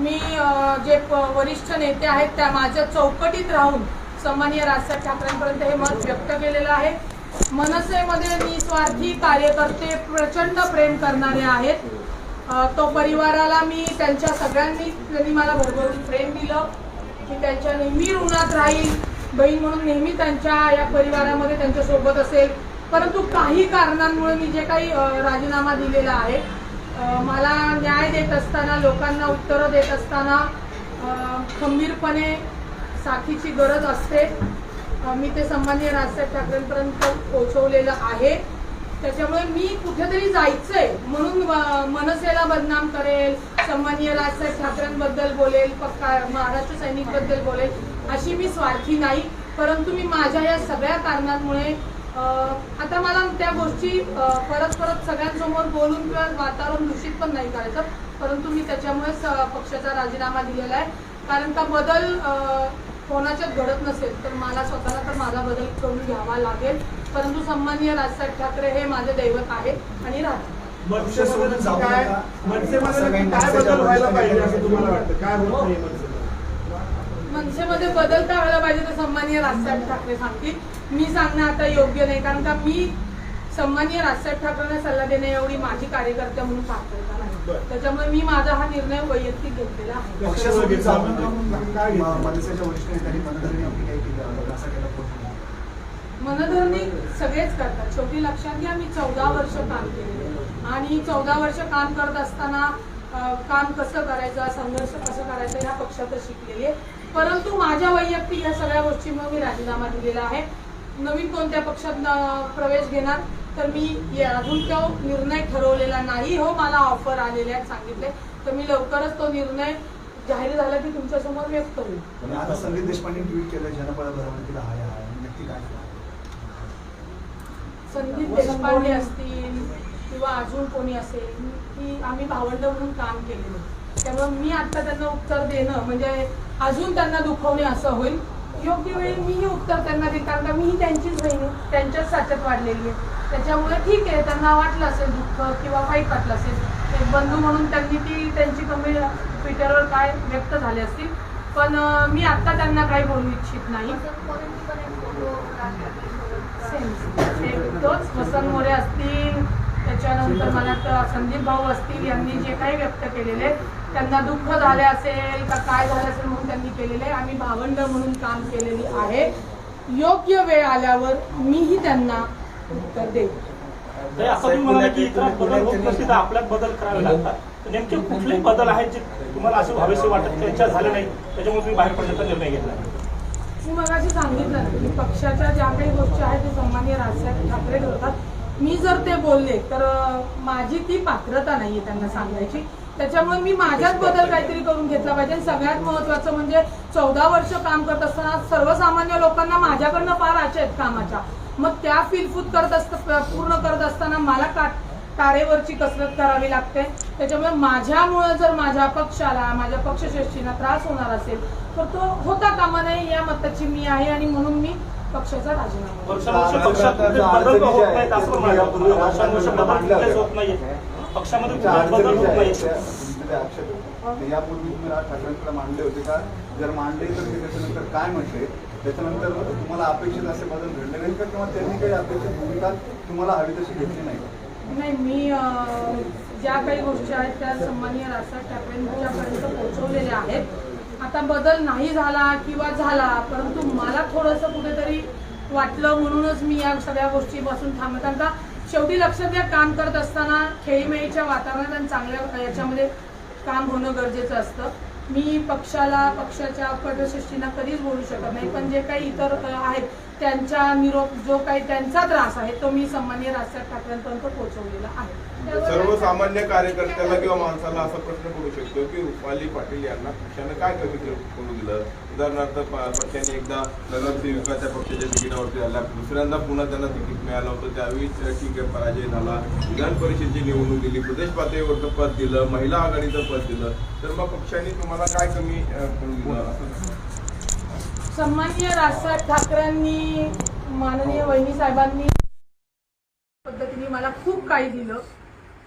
मी जे प- वरिष्ठ नेते आहेत त्या माझ्या चौकटीत राहून सन्मान्य राजसाहेब ठाकरेंपर्यंत हे मत व्यक्त केलेलं आहे. मनसेमध्ये निस्वार्थी कार्यकर्ते प्रचंड प्रेम करणारे आहेत. तो परिवाराला मी त्यांच्या सगळ्यांनी त्यांनी मला भरभरून प्रेम दिलं मी त्यांच्या नेहमी ऋणात राहील. बहीण म्हणून नेहमी त्यांच्या या परिवारामध्ये त्यांच्यासोबत असेल. परंतु काही कारणांमुळे मी जे काही राजीनामा दिलेला आहे मला न्याय देत असताना लोकांना उत्तरं देत असताना खंबीरपणे साथीची गरज असते. मी ते सन्माननीय राजसाहेब ठाकरेंपर्यंत पोहोचवलेलं आहे. त्याच्यामुळे मी कुठेतरी जायचंय म्हणून मनसेला बदनाम करेल सन्माननीय राजसाहेब ठाकरेंबद्दल बोलेल पक्का महाराष्ट्र सैनिकबद्दल बोलेल अशी मी स्वार्थी नाही. परंतु मी माझ्या या सगळ्या कारणांमुळे आता मला त्या गोष्टी परत परत सगळ्यांसमोर बोलून किंवा वातावरण दूषित पण नाही करायचं. परंतु मी त्याच्यामुळे स- पक्षाचा राजीनामा दिलेला आहे. कारण का बदल कोणाच्यात घडत नसेल तर मला स्वतःला तर माझा बदल करून घ्यावा लागेल. परंतु सन्माननीय राजसाहेब ठाकरे हे माझे दैवत आहे आणि मनसेमध्ये काय? बदल व्हायला पाहिजे असं तुम्हाला वाटतं? काय होत नाही मनसेमध्ये मनसेमध्ये बदल काय व्हायला पाहिजे तर सन्माननीय राजसाहेब ठाकरे सांगतील. मी सांगणं आता योग्य नाही कारण का मी सन्माननीय राजसाहेब ठाकरेंना सल्ला देणे एवढी माझी कार्यकर्त्या म्हणून पात्रता नाही. त्याच्यामुळे मी माझा हा निर्णय वैयक्तिक घेतलेला आहे. केलं? केलं? मनधरणी सगळेच करतात. शेवटी लक्षात घ्या मी चौदा वर्ष काम केलेलं आहे. आणि चौदा वर्ष काम करत असताना काम कसं करायचं संघर्ष कसं करायचं ह्या पक्षातच शिकलेली आहे. परंतु माझ्या वैयक्तिक या सगळ्या गोष्टीमुळे मी राजीनामा दिलेला आहे. नवीन कोणत्या पक्षात प्रवेश घेणार तर मी अजून तो निर्णय ठरवलेला नाही. हो मला ऑफर आलेले आहेत सांगितले. तर मी लवकरच तो निर्णय जाहीर झाला की तुमच्यासमोर व्यक्त होईल आता संदीप देशपांडे ट्विट केलं जनपदा भरवणुकीला हाय हाय. नक्की काय संदीप देशपांडे असतील किंवा अजून कोणी असेल की आम्ही भावंड म्हणून काम केलेलं. त्यामुळे मी आता त्यांना उत्तर देणं म्हणजे अजून त्यांना दुखवणे असं होईल. योग्य वेळी मीही उत्तर त्यांना देईल कारण का मीही त्यांचीच बहीण त्यांच्याच साच्यात वाढलेली आहे. त्याच्यामुळे ठीक आहे त्यांना वाटलं असेल दुःख किंवा वाईट वाटलं असेल एक बंधू म्हणून त्यांनी ती त्यांची कमी ट्विटरवर काय व्यक्त झाले असतील. पण मी आता त्यांना काही बोलू इच्छित नाही. सेम. तोच वसंत मोरे असतील. त्याच्यानंतर मला संदीप भाऊ असतील यांनी जे काही व्यक्त केलेले त्यांना दुःख झाले असेल का काय झालं असेल म्हणून त्यांनी केलेले आहे. आम्ही भावंड म्हणून काम केलेली आहे. योग्य वेळ आल्यावर मीही त्यांना उत्तर देईन. आपल्यात बदल करावे लागतात. नेमके कुठले बदल आहेत जे तुम्हाला असं व्हावेसे वाटत त्यांच्या झाले नाही त्याच्यामुळे तुम्ही बाहेर पडण्याचा निर्णय घेतला मी मगाशी सांगितलं की पक्षाच्या ज्या काही गोष्टी आहेत ते सन्माननीय राजसाहेब ठाकरे करतात. मी जर ते बोलले तर माझी ती पात्रता नाहीये त्यांना सांगायची. त्याच्यामुळे मी माझ्यात बदल काहीतरी करून घेतला पाहिजे. सगळ्यात महत्वाचं म्हणजे चौदा वर्ष काम करत असताना सर्वसामान्य लोकांना माझ्याकडनं फार आशा आहेत कामाच्या. मग त्या फिलफूत करत असत पूर्ण करत असताना मला का तारेवरची कसरत करावी लागते? त्याच्यामुळे माझ्यामुळे जर माझ्या पक्षाला माझ्या पक्षश्रेष्ठींना त्रास होणार असेल तर तो होता कामा नये या मताची मी आहे. आणि म्हणून मी पक्षाचा राजीनामा. वर्षानुवर्ष पक्षात कुठेच बदल होत नाहीत असं पण म्हणाला तुम्ही वर्षानुवर्ष बदल कुठेच होत नाहीये. पक्षामध्ये कुठेच बदल होत नाही यापूर्वी तुम्ही राज ठाकरेंकडे मांडले होते का? जर मांडले तर ते त्याच्यानंतर काय म्हटले त्याच्यानंतर तुम्हाला अपेक्षित असे बदल घडले नाही का? किंवा त्यांनी काही अपेक्षित भूमिका तुम्हाला हवी तशी घेतली नाही का? नाही मी ज्या काही गोष्टी आहेत त्या सन्माननीय राजसाहेब ठाकरेंच्यापर्यंत पोहोचवलेल्या आहेत. आता बदल नाही झाला किंवा झाला परंतु मला थोडंसं कुठेतरी वाटलं म्हणूनच मी या सगळ्या गोष्टीपासून थांबत कारण का शेवटी लक्षात द्या काम करत असताना खेळीमेळीच्या वातावरणात आणि चांगल्या याच्यामध्ये काम होणं गरजेचं असतं. मी पक्षाला पक्षाच्या पटश्रेष्ठींना कधीच बोलू शकत नाही पण जे काही इतर आहेत त्यांच्या निरोप जो काही त्यांचा त्रास आहे तो मी सामान्य राजसाहेब ठाकरेंपर्यंत पोहोचवलेला आहे. सर्वसामान्य कार्यकर्त्याला किंवा माणसाला असा प्रश्न पडू शकतो की रुपाली पाटील यांना पक्षानं काय कमी करून करू दिलं? उदाहरणार्थ प- पक्षाने एकदा नगरसेविकाच्या पक्षाच्या तिकिटावरती आला दुसऱ्यांदा पुन्हा त्यांना तिकीट मिळालं होतं त्यावेळी ठीक आहे पराजय झाला. विधान परिषदेची निवडणूक दिली प्रदेश पातळीवरचं पद दिलं महिला आघाडीचं पद दिलं. तर मग पक्षाने तुम्हाला काय कमी करून दिलं? असं सन्माननीय राजसाहेब ठाकरेंनी माननीय वहिनी साहेबांनी पद्धतीने मला खूप काही दिलं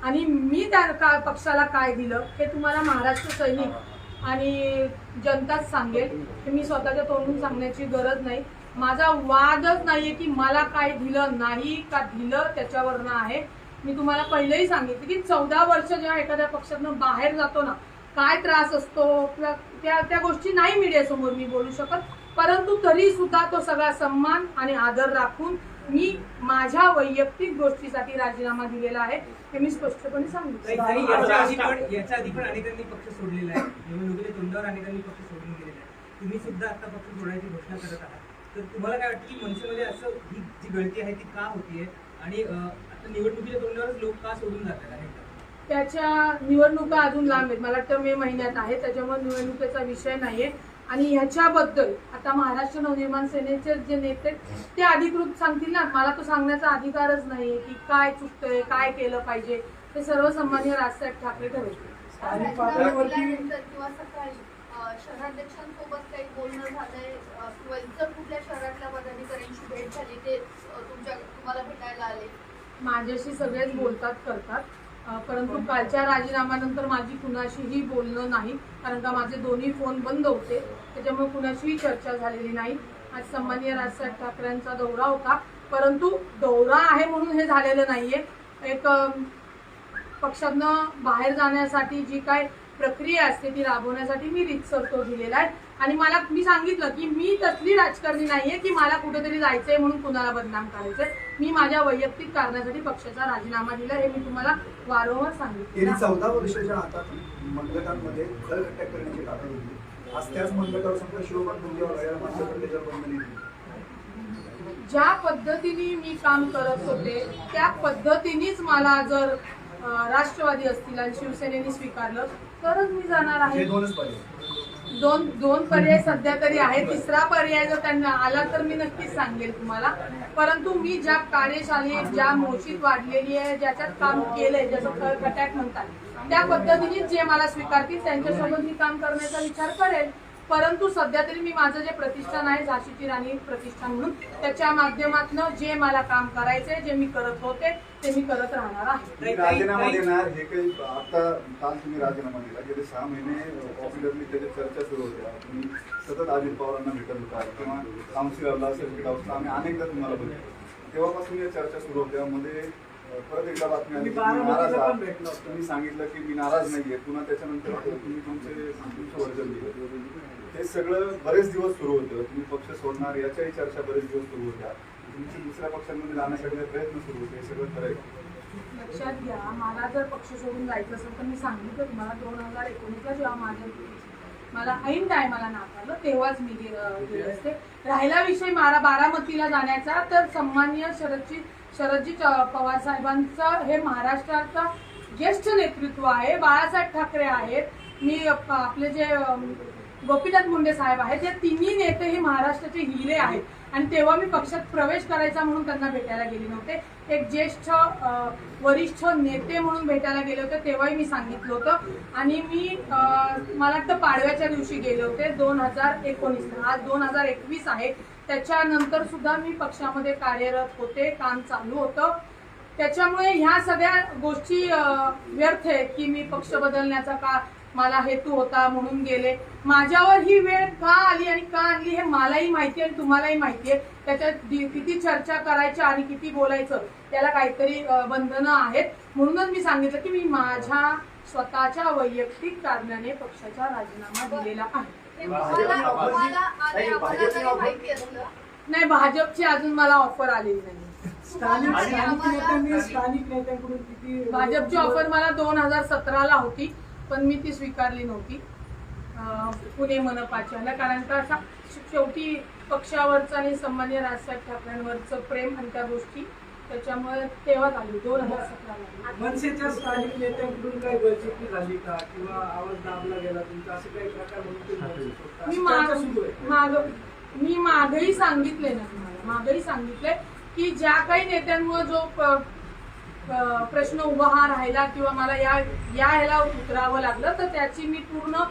आणि मी त्या का पक्षाला काय दिलं हे तुम्हाला महाराष्ट्र सैनिक आणि जनताच सांगेल. हे मी स्वतःच्या तोंडून सांगण्याची गरज नाही. माझा वादच नाहीये की मला काय दिलं नाही का दिलं त्याच्यावरनं आहे. मी तुम्हाला पहिलेही सांगितलं की चौदा वर्ष जेव्हा एखाद्या पक्षातनं बाहेर जातो ना काय त्रास असतो त्या त्या गोष्टी नाही मीडियासमोर मी बोलू शकत. परंतु तरी सुद्धा तो सगळा सन्मान आणि आदर राखून मी माझ्या वैयक्तिक गोष्टीसाठी राजीनामा दिलेला आहे हे मी स्पष्टपणे सांगितलं याच्या आधी पण याच्या आधी पण अनेकांनी पक्ष सोडलेला आहे. निवडणुकीच्या तोंडावर अनेकांनी पक्ष सोडून गेलेला आहे. तुम्ही सुद्धा आता पक्ष सोडायची घोषणा करत आहात. तर तुम्हाला काय वाटतं की मनसेमध्ये असं ही जी गळती आहे ती का होतीये आणि आता निवडणुकीच्या तोंडावरच लोक का सोडून जातात त्याच्या निवडणुका अजून लांब आहेत. मला वाटतं मे महिन्यात आहे. त्याच्यामुळे निवडणुकीचा विषय नाहीये. आणि ह्याच्याबद्दल आता महाराष्ट्र नवनिर्माण सेनेचे जे नेते ते अधिकृत सांगतील ना. मला तो सांगण्याचा अधिकारच नाहीये की काय चुकतंय काय केलं पाहिजे. ते सर्वसामान्य राजसाहेब ठाकरे ठरवतील. शहराध्यक्षांसोबत काही बोलणं झालंय किंवा इतर कुठल्या शहरातल्या पदाधिकाऱ्यांशी भेट झाली ते तुमच्या तुम्हाला भेटायला आले? माझ्याशी सगळेच बोलतात करतात. परंतु कालच्या राजीनाम्यानंतर माझी कुणाशीही बोलणं नाही कारण का माझे दोन्ही फोन बंद होते त्याच्यामुळे कुणाशीही चर्चा झालेली नाही. आज सन्मान्य राजसाहेब ठाकरेंचा दौरा होता परंतु दौरा आहे म्हणून हे झालेलं नाहीये. एक अं, पक्षातनं बाहेर जाण्यासाठी जी काय प्रक्रिया असते ती राबवण्यासाठी मी रितसर तो दिलेला आहे. आणि मला मी सांगितलं की मी तसली राजकारणी नाहीये की मला कुठेतरी जायचंय म्हणून कुणाला बदनाम करायचंय. मी माझ्या वैयक्तिक कारणासाठी पक्षाचा राजीनामा दिला हे मी तुम्हाला वारंवार सांगितलं. चौदा वर्षाच्या हातात मंडळांमध्ये करण्याची होती. आज त्याच समजा मुंडेवर ज्या पद्धतीने मी काम करत होते त्या पद्धतीनेच मला जर राष्ट्रवादी असतील आणि शिवसेनेने स्वीकारलं तरच मी जाणार आहे. दोन दोन पर्याय सध्या तरी आहे तिसरा पर्याय जर त्यांना आला तर मी नक्कीच सांगेल तुम्हाला. परंतु मी ज्या कार्यशाळेत ज्या मोशीत वाढलेली आहे ज्याच्यात काम केलंय ज्याचं खळखटाट म्हणतात त्या पद्धतीने जे मला स्वीकारतील त्यांच्यासोबत मी काम करण्याचा विचार करेल. परंतु सध्या तरी मी माझं जे प्रतिष्ठान आहे झाशीची राणी प्रतिष्ठान म्हणून त्याच्या माध्यमातून जे मला काम करायचंय जे मी करत होते ते मी करत राहणार आहे. राजीनामा देणार हे काही आता काल तुम्ही राजीनामा दिला. गेले सहा महिने ऑफिसरनी त्याची चर्चा सुरू होत्या तुम्ही सतत अजित पवारांना भेटत होता किंवा काउन्सिलरला सर्किट हाऊसला आम्ही अनेकदा तुम्हाला बघितलं. तेव्हापासून या चर्चा सुरू होत्या. मध्ये परत एकदा बातमी आली नाराज आहात. तुम्ही सांगितलं की मी नाराज नाहीये. पुन्हा त्याच्यानंतर तुम्ही तुमचे तुमचं वर्जन दिलं हे सगळं बरेच दिवस सुरू होतं. तुम्ही पक्ष सोडणार याच्याही चर्चा बरेच दिवस सुरू होत्या. तुमची दुसऱ्या पक्षांमध्ये जाण्यासाठी प्रयत्न सुरू होते. हे सगळं खरं लक्षात घ्या मला जर पक्ष सोडून जायचं असेल तर मी सांगितलं तुम्हाला दोन हजार एकोणीसला जेव्हा माझ्या मला ऐन टायमाला नाकारलं तेव्हाच मी गे- गेले असते. राहिला विषय मारा बारामतीला जाण्याचा तर सन्मान्य शरदजी शरदजी पवार साहेबांचं हे महाराष्ट्राचं ज्येष्ठ नेतृत्व आहे. बाळासाहेब ठाकरे आहेत. मी आपले जे गोपीनाथ मुंडे साहेब आहेत या तिन्ही नेते हे महाराष्ट्राचे हिरे आहेत. आणि तेव्हा मी पक्षात प्रवेश करायचा म्हणून त्यांना भेटायला गेले नव्हते. एक ज्येष्ठ वरिष्ठ नेते म्हणून भेटायला गेले होते तेव्हाही मी सांगितलं होतं. आणि मी मला वाटतं पाडव्याच्या दिवशी गेले होते दोन हजार एकोणीस आज दोन हजार एकवीस आहे. त्याच्यानंतर सुद्धा मी पक्षामध्ये कार्यरत होते काम चालू होतं. त्याच्यामुळे ह्या सगळ्या गोष्टी व्यर्थ आहेत की मी पक्ष बदलण्याचा का मला हेतू होता म्हणून गेले. माझ्यावर ही वेळ का आली आणि का आणली हे मलाही माहिती आहे आणि तुम्हालाही माहिती आहे. त्याच्यात दि- किती चर्चा करायची आणि किती बोलायचं त्याला काहीतरी बंधनं आहेत. म्हणूनच मी सांगितलं की मी माझ्या स्वतःच्या वैयक्तिक कारणाने पक्षाचा राजीनामा दिलेला आहे. नाही भाजपची अजून मला ऑफर आलेली नाही. स्थानिक नेत्यांकडून किती भाजपची ऑफर मला दोन हजार सतराला होती. पण मी ती स्वीकारली नव्हती. पुणे मनपाच्या कारण का असा शेवटी पक्षावरचं आणि सन्मान्य राजसाहेब ठाकरेंवरचं प्रेम आणि त्या गोष्टी त्याच्यामुळे तेव्हा झाली. दोन हजार सतराला. मनसेच्या स्थानिक नेत्यांकडून काही बळचिकी झाली का? किंवा आवाज दाबला गेला तुमचा? असं काही प्रकार म्हणून? मी माग माग मी मागही सांगितले ना तुम्हाला. मागही सांगितले की ज्या काही नेत्यांमुळे जो प्रश्न उभा हा राहिला किंवा मला या या ह्याला उतरावं लागलं तर त्याची मी पूर्ण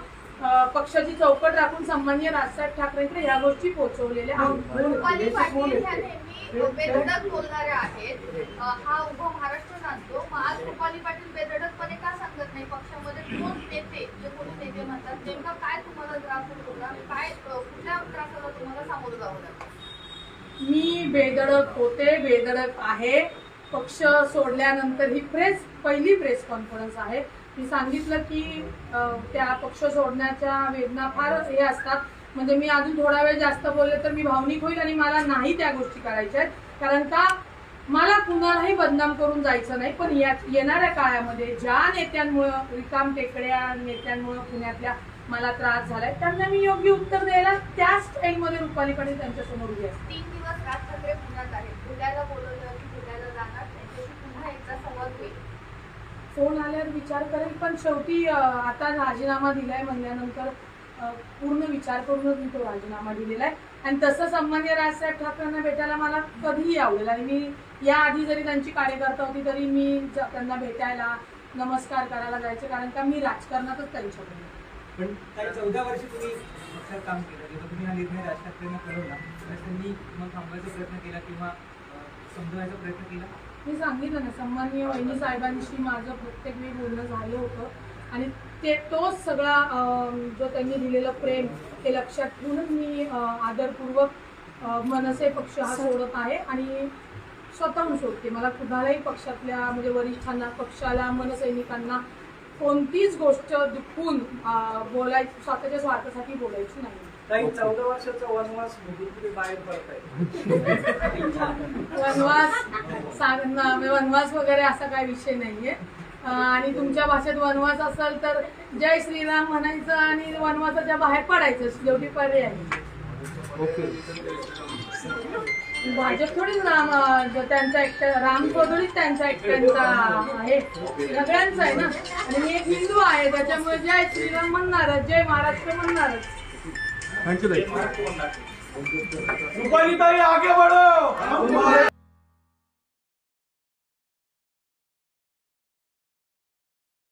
पक्षाची चौकट राखून सन्मान्य राजसाहेब ठाकरेंकडे या गोष्टी पोहोचवलेल्या पाटील ह्या नेहमी बेधडक बोलणाऱ्या आहेत. हा उभा महाराष्ट्र नांदतो. मग आज रुपाली पाटील बेधडकपणे का सांगत नाही? पक्षामध्ये दोन नेते? जे कोणी नेते म्हणतात नेमका काय तुम्हाला त्रास होत होता? काय कुठल्या त्रासाला तुम्हाला सामोरं जावं लागलं? मी बेधडक होते बेधडक आहे. पक्ष सोडल्यानंतर ही प्रेस पहिली प्रेस कॉन्फरन्स आहे. मी सांगितलं की त्या पक्ष सोडण्याच्या वेदना फार हे असतात. म्हणजे मी अजून थोडा वेळ जास्त बोलले तर मी भावनिक होईल आणि मला नाही त्या गोष्टी करायच्या आहेत. कारण का? मला कुणालाही बदनाम करून जायचं नाही पण या येणाऱ्या काळामध्ये ज्या नेत्यांमुळं रिकाम टेकड्या नेत्यांमुळं पुण्यातल्या मला त्रास झालाय त्यांना मी योग्य उत्तर द्यायला त्याच स्टाईलमध्ये रुपालीकडे त्यांच्यासमोर उभी असते तीन दिवस राज ठाकरे पुण्यात आहेत. पुण्याला बोलवलं की भेटायला जाणार त्यांच्याशी पुन्हा एकदा संवाद होईल फोन आल्यावर विचार करेल पण शेवटी आता राजीनामा दिलाय म्हणल्यानंतर पूर्ण विचार करूनच मी तो राजीनामा दिलेला आहे. आणि तसं सन्मान्य राजसाहेब ठाकरेंना भेटायला मला कधीही आवडेल. आणि मी याआधी जरी त्यांची कार्यकर्ता होती तरी मी त्यांना भेटायला नमस्कार करायला जायचे कारण का मी राजकारणातच त्यांच्याकडे पण चौदा वर्ष तुम्ही पक्षात काम केलं. जेव्हा तुम्ही हा निर्णय राज ठाकरेंना कळवला त्यांनी मग थांबायचा प्रयत्न केला किंवा समजवायचा प्रयत्न केला. मी सांगितलं ना सन्माननीय वहिनी साहेबांशी माझं प्रत्येक वेळी बोलणं झालं होतं. आणि ते तोच सगळा जो त्यांनी दिलेलं प्रेम ते लक्षात ठेवूनच मी आदरपूर्वक मनसे पक्ष हा सोडत आहे आणि स्वतःहून सोडते. मला कुणालाही पक्षातल्या म्हणजे वरिष्ठांना पक्षाला मनसैनिकांना कोणतीच गोष्ट दुखून अं, बोलाय स्वतःच्या स्वार्थासाठी बोलायची नाही. काही चौदा वर्षाचा वनवास बाहेर पडताय. वनवास सांग ना, वनवास वगैरे असा काही विषय नाहीये. आणि तुमच्या भाषेत वनवास असेल तर जय श्रीराम म्हणायचं आणि वनवासाच्या बाहेर पडायचं शेवटी पर्याय भाजप थोडीच राम त्यांचा एकट्या राम थोडीच त्यांचा एकट्यांचा आहे. सगळ्यांचा आहे ना. आणि मी एक हिंदू आहे त्याच्यामुळे जय श्रीराम म्हणणारच जय Maharashtra म्हणणारच. Thank you thank you Rupali रुपालीताई आगे बढो।